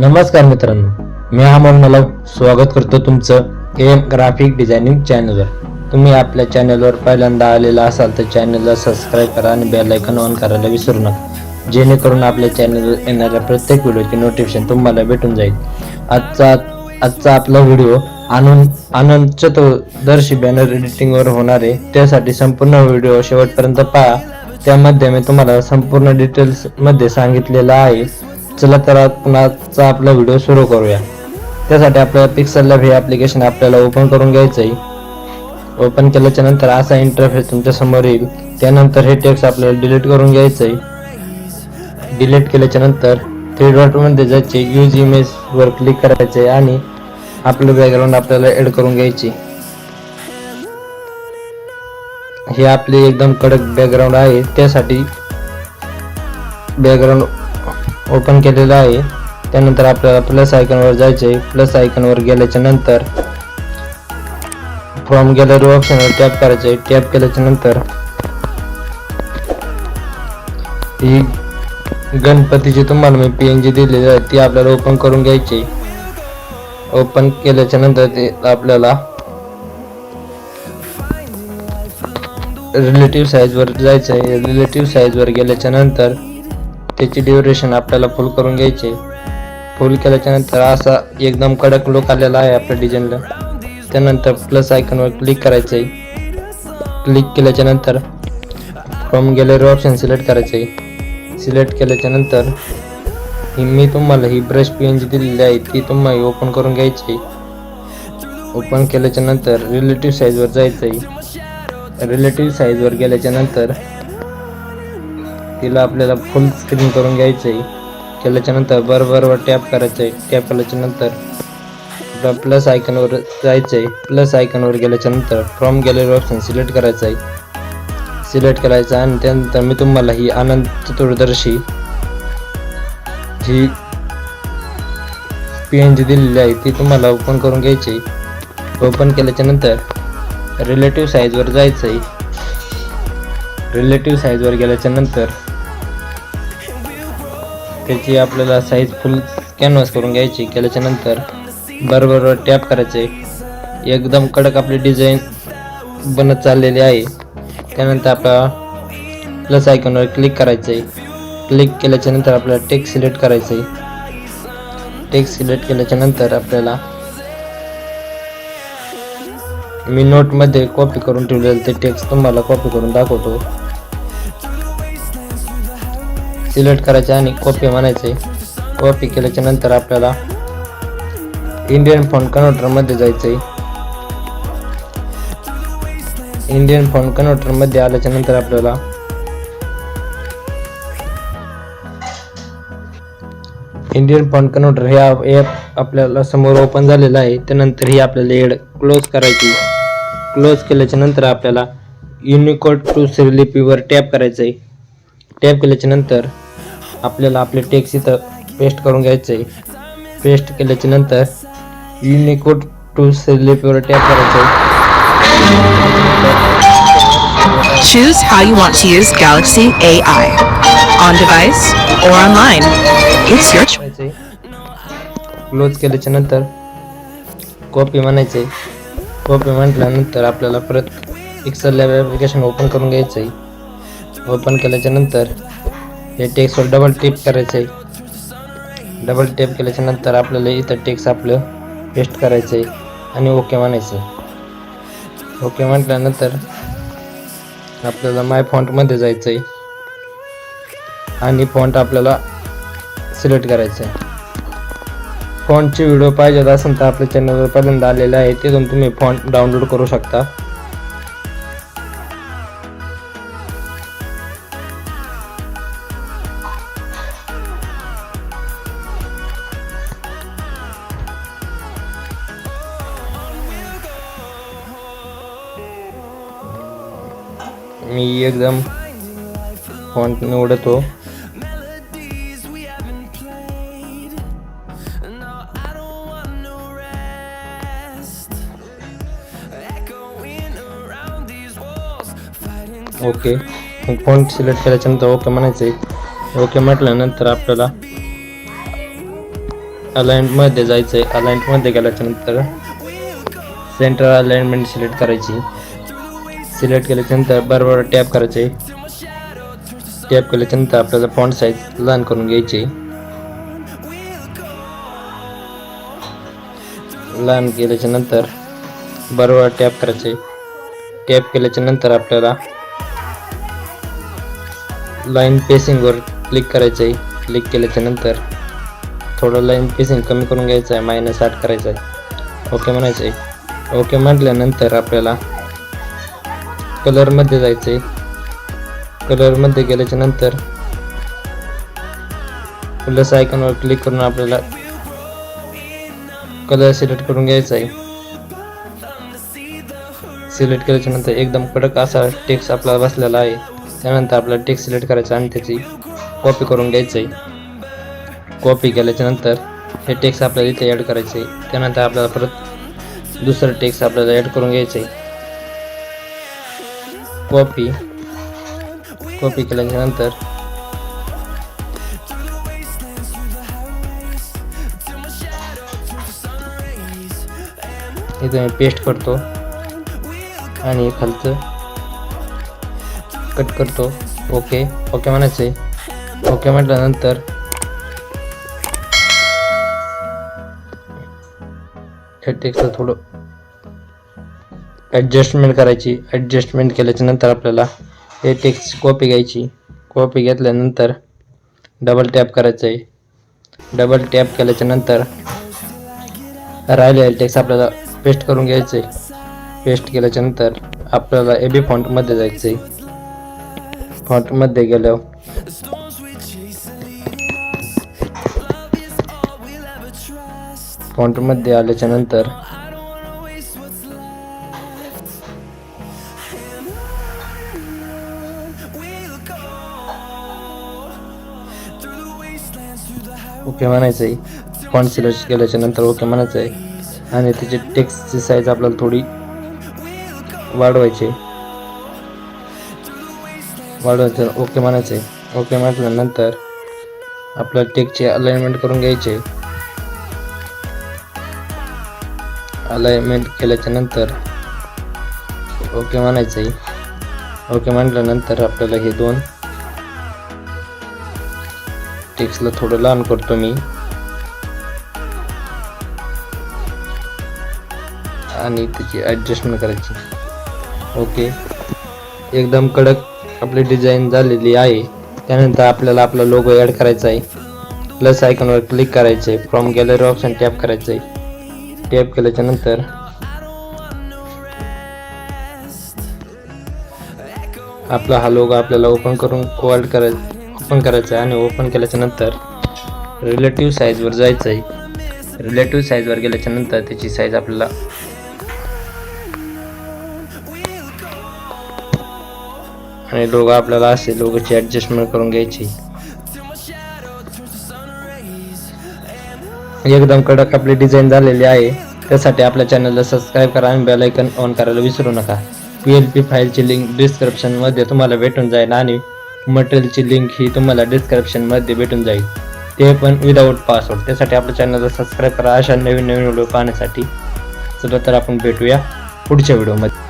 नमस्कार मित्रांनो मी अमोल नलव. स्वागत करतो तुमचं एम ग्राफिक डिझायनिंग चॅनलवर. तुम्ही आपल्या चॅनलवर पहिल्यांदा आलेला असाल तर चॅनलला सबस्क्राईब करा आणि बेल आयकॉन ऑन करायला विसरू नका. जेणेकरून आपल्या चॅनलवर येणाऱ्या प्रत्येक व्हिडिओची नोटिफिकेशन तुम्हाला भेटून जाईल. आजचा आजचा आपला व्हिडिओ आनंद आनंद चतुर्दर्शी बॅनर एडिटिंगवर होणार आहे. त्यासाठी संपूर्ण व्हिडिओ शेवटपर्यंत पहा. त्यामध्ये मी तुम्हाला संपूर्ण डिटेल्समध्ये सांगितलेलं आहे. चला तर आपणाचा आपला व्हिडिओ सुरू करूया. त्यासाठी आपल्याला पिक्सल लॅब हे ॲप्लिकेशन आपल्याला ओपन करून घ्यायचं आहे ओपन केल्याच्यानंतर असा इंटरफेस तुमच्यासमोर येईल. त्यानंतर हे टेक्स्ट आपल्याला डिलीट करून घ्यायचं आहे डिलीट केल्याच्यानंतर थ्री डॉटमध्ये जायचे यूज इमेजवर क्लिक करायचे आणि आपलं बॅकग्राऊंड आपल्याला ॲड करून घ्यायची हे आपले एकदम कडक बॅकग्राऊंड आहे. त्यासाठी बॅकग्राऊंड ओपन केलेलं आहे. त्यानंतर आपल्याला प्लस आयकॉनवर जायचे प्लस आयकनवर गेल्याच्यानंतर फ्रॉम गॅलरी ऑप्शनवर टॅप करायचे टॅप केल्याच्यानंतर ही गणपतीची तुम्हाला मी पी एन जी दिलेली आहे. ती आपल्याला ओपन करून घ्यायची. ओपन केल्याच्यानंतर ते आपल्याला रिलेटिव्ह साईजवर जायचं आहे रिलेटिव्ह साईजवर गेल्याच्यानंतर त्याची ड्युरेशन आपल्याला फुल करून घ्यायची. फुल केल्याच्यानंतर असा एकदम कडक लुक आलेला आहे आपल्या डिझाईनला त्यानंतर प्लस आयकॉनवर क्लिक करायचं आहे क्लिक केल्याच्यानंतर फ्रॉम गॅलरी ऑप्शन सिलेक्ट करायचं आहे सिलेक्ट केल्याच्यानंतर ही मी तुम्हाला ही ब्रश पी एन जी दिलेली आहे ती तुम्हाला ओपन करून घ्यायची ओपन केल्याच्यानंतर रिलेटिव्ह साईजवर जायचं आहे रिलेटिव्ह साईजवर गेल्याच्यानंतर तिला आपल्याला फुल स्क्रीन करून घ्यायचं आहे केल्याच्यानंतर बरोबरवर टॅप करायचं आहे टॅप केल्याच्यानंतर प्लस आयकनवर जायचं आहे प्लस आयकनवर गेल्याच्यानंतर फ्रॉम गॅलरी ऑप्शन सिलेक्ट करायचं आहे सिलेक्ट करायचं आणि त्यानंतर मी तुम्हाला ही Anand Chaturdashi G P N G दिलेली आहे ती तुम्हाला ओपन करून घ्यायची ओपन केल्याच्यानंतर रिलेटिव्ह साईजवर जायचं आहे रिलेटिव्ह साईजवर गेल्याच्यानंतर त्याची आपल्याला साईज फुल कॅनव्हास करून घ्यायची. केल्याच्यानंतर बरोबर टॅप करायचे. एकदम कडक आपली डिझाईन बनत चाललेली आहे. त्यानंतर आपला प्लस आयकॉनवर क्लिक करायचं आहे क्लिक केल्याच्यानंतर आपल्याला टेक्स्ट सिलेक्ट करायचं आहे टेक्स्ट सिलेक्ट केल्याच्यानंतर आपल्याला मी नोटमध्ये कॉपी करून ठेवलेलं ते टेक्स्ट तुम्हाला कॉपी करून दाखवतो. सिलेक्ट करायचे आणि कॉपी म्हणायचे. कॉपी केल्याच्यानंतर आपल्याला इंडियन फॉन्ट कन्व्हर्टरमध्ये जायचं आहे इंडियन फॉन्ट कन्व्हर्टरमध्ये आल्याच्यानंतर आपल्याला इंडियन फॉन्ट कन्व्हर्टर हे ॲप आपल्याला समोर ओपन झालेलं आहे. त्यानंतर ही आपल्याला एड क्लोज करायची. क्लोज केल्याच्यानंतर आपल्याला युनिकोड टू लिपीवर टॅप करायचं आहे टॅप केल्याच्यानंतर आपल्याला आपले टेक्स्ट इथं पेस्ट करून घ्यायचं आहे पेस्ट केल्याच्यानंतर युनिकोड टू लिपीवर टॅप करायचं आहे Choose how you want to use Galaxy AI. On device or online. It's your choice. Close केल्याच्यानंतर कॉपी म्हणायचे कॉपी म्हटल्यानंतर आपल्याला परत पिक्सल लॅब ॲप्लिकेशन ओपन करून घ्यायचं आहे ओपन केल्याच्यानंतर हे टेक्सवर डबल टेप करायचं आहे डबल टेप केल्याच्यानंतर आपल्याला इथं टेक्स आपलं पेस्ट करायचं आहे आणि ओके म्हणायचं ओके म्हटल्यानंतर आपल्याला माय फॉन्टमध्ये जायचं आहे आणि फॉन्ट आपल्याला सिलेक्ट करायचं आहे फॉन्टचे व्हिडिओ पाहिजेत असेल तर आपल्या चॅनलवर पहिल्यांदा आलेले आहे तिथून तुम्ही फॉन्ट डाउनलोड करू शकता. मी एकदम फॉन्ट निवडतो. ओके फॉन्ट सिलेक्ट केल्याच्यानंतर ओके म्हणायचं आहे. ओके म्हटल्यानंतर आपल्याला अलाइनमध्ये जायचं आहे अलाइनमध्ये गेल्याच्यानंतर सेंटर अलाइनमेंट सिलेक्ट करायची. सिलेक्ट केल्याच्यानंतर बरोबर टॅप करायचे. टॅप केल्याच्यानंतर आपल्याला फॉन्ट साईज लहान करून घ्यायची. लहान केल्याच्यानंतर बरोबर टॅप करायचे. टॅप केल्याच्यानंतर आपल्याला लाईन पेसिंगवर क्लिक करायचं आहे क्लिक केल्याच्यानंतर थोडं लाईन पेसिंग कमी करून घ्यायचं आहे मायनस आठ करायचं आहे ओके म्हणायचं आहे ओके म्हटल्यानंतर आपल्याला कलरमध्ये जायचं आहे कलरमध्ये गेल्याच्यानंतर प्लस आयकॉनवर क्लिक करून आपल्याला कलर सिलेक्ट करून घ्यायचा आहे सिलेक्ट केल्याच्यानंतर एकदम कडक असा टेक्स्ट आपल्याला बसलेला आहे. त्यानंतर आपल्याला टेक्स्ट सिलेक्ट करायचा आणि त्याची कॉपी करून घ्यायचं आहे कॉपी केल्याच्यानंतर हे टेक्स्ट आपल्याला इथे ॲड करायचे आहे त्यानंतर आपल्याला परत दुसरं टेक्स्ट आपल्याला ॲड करून घ्यायचं आहे कॉपी. कॉपी केल्यानंतर इथं इथे मी पेस्ट करतो. आणि खालचं कट करतो. ओके ओके म्हणायचं आहे ओके म्हटल्यानंतर टेक्स्टला थोडं ॲडजस्टमेंट करायची. ॲडजस्टमेंट केल्याच्यानंतर आपल्याला हे टेक्स्ट कॉपी घ्यायची. कॉपी घेतल्यानंतर डबल टॅप करायचं आहे डबल टॅप केल्याच्यानंतर राहिलेलं टेक्स्ट आपल्याला पेस्ट करून घ्यायचं आहे पेस्ट केल्याच्यानंतर आपल्याला ए बी फॉन्टमध्ये जायचं आहे फॉन्टमध्ये गेल्यावर फॉन्टमध्ये आल्याच्या ओके म्हणायचं आहे. फॉन्ट सिलेक्ट केल्याच्यानंतर ओके म्हणायचं आहे. आणि त्याची टेक्स्टची साईज आपल्याला थोडी वाढवायची आहे. वाढवायचं ओके म्हणायचं आहे. ओके म्हटल्यानंतर आपल्या टेक्सचे अलाइनमेंट करून घ्यायचे अलाइनमेंट केल्याच्यानंतर ओके म्हणायचं आहे. ओके म्हटल्यानंतर आपल्याला हे दोन टेक्स्टला थोडं लहान करतो मी. आणि त्याची ॲडजस्टमेंट करायची. ओके एकदम कडक आपली डिझाईन झालेली आहे. त्यानंतर आपल्याला आपला लोगो ॲड करायचा आहे. प्लस आयकॉनवर क्लिक करायचं आहे फ्रॉम गॅलरी ऑप्शन टॅप करायचं आहे टॅप केल्याच्यानंतर आपला हा लोगो आपल्याला ओपन करून वर्ल्ड करायचा. ओपन करायचं आहे आणि ओपन केल्याच्यानंतर रिलेटिव्ह साईजवर जायचं आहे. रिलेटिव्ह साईजवर गेल्याच्यानंतर त्याची साईज आपल्याला आणि लोगो आपल्याला असे लोगोची ॲडजस्टमेंट करून घ्यायची. एकदम कडक आपली डिझाईन झालेली आहे. त्यासाठी आपल्या चॅनलला सबस्क्राईब करा आणि बेल आयकन ऑन करायला विसरू नका. पी एल पी फाईलची लिंक डिस्क्रिप्शनमध्ये तुम्हाला भेटून जाईल आणि मटेरियलची लिंक ही तुम्हाला डिस्क्रिप्शनमध्ये भेटून जाईल. ते पण विदाऊट पासवर्ड त्यासाठी आपल्या चॅनलला सबस्क्राईब करा. अशा नवीन नवीन व्हिडिओ पाहण्यासाठी चला तर आपण भेटूया पुढच्या व्हिडिओमध्ये